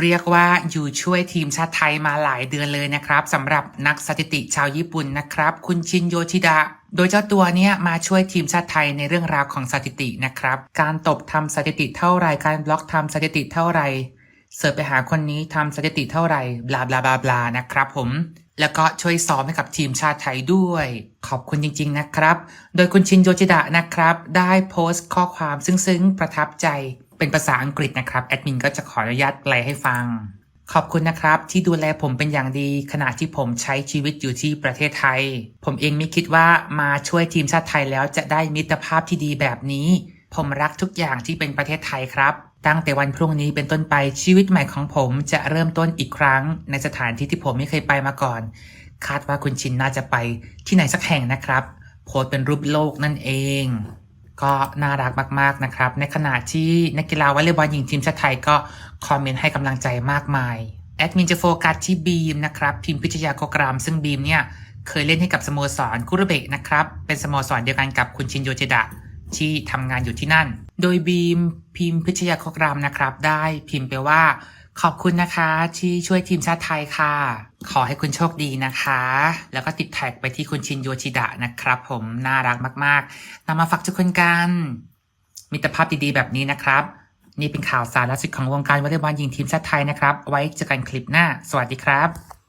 เรียกว่าอยู่ช่วยทีมชาติไทยมาหลายเดือนเลยนะครับสำหรับนักสถิติชาวญี่ปุ่นนะครับ คุณชินโยชิดะ โดยเจ้าตัวเนี้ยมาช่วยทีมชาติไทยในเรื่องราวของสถิตินะครับ การตบทำสถิติเท่าไรการบล็อกทำสถิติเท่าไรเสิร์ชไปหาคนนี้ทำสถิติเท่าไหร่บลาบลาบลาบลานะครับผมแล้วก็ช่วยซ้อมให้กับทีมชาติไทยด้วย ขอบคุณจริง ๆ นะครับ โดยคุณชินโยจิดะนะครับ ได้โพสต์ข้อความซึ้งๆ ประทับใจ เป็นภาษาอังกฤษนะครับแอดมินก็จะขออนุญาตแปลให้ฟัง ขอบคุณนะครับ ที่ดูแลผมเป็นอย่างดี ขณะที่ผมใช้ชีวิตอยู่ที่ประเทศไทย ผมเองไม่คิดว่ามาช่วยทีมชาติไทยแล้วจะได้มิตรภาพที่ดีแบบนี้ ผมรักทุกอย่างที่เป็นประเทศไทยครับตั้งแต่วันพรุ่งนี้เป็นต้นไปชีวิตใหม่ของผมจะเริ่มต้นอีกครั้ง ในสถานที่ที่ผมไม่เคยไปมาก่อน คาดว่าคุณชินน่าจะไปที่ไหนสักแห่งนะครับ โพสเป็นรูปโลกนั่นเอง ก็น่ารักมากๆนะครับ ในขณะที่นักกีฬาวอลเลย์บอลหญิงทีมชาติไทยก็คอมเมนต์ให้กำลังใจมากมายแอดมินจะโฟกัสที่บีมนะครับพิมพิชยาโกกราม ซึ่งบีมเนี่ยเคยเล่นให้กับสโมสรคุรุเบะนะครับเป็นสโมสรเดียวกันกับคุณชินโยเจดะที่ทำงานอยู่ที่นั่น โดยบีมพิมพิชยาโกกรามนะครับได้พิมพ์ไปว่า ขอบคุณนะคะที่ช่วยทีมชาติไทยค่ะ ขอให้คุณโชคดีนะคะ แล้วก็ติดแท็กไปที่คุณชินโยชิดะนะครับ ผมน่ารักมากๆนำมาฝากทุกคนกัน มิตรภาพดีๆแบบนี้นะครับ นี่เป็นข่าวสารล่าสุดของวงการวอลเลย์บอลหญิงทีมชาติไทยนะครับ ไว้เจอกันคลิปหน้า สวัสดีครับ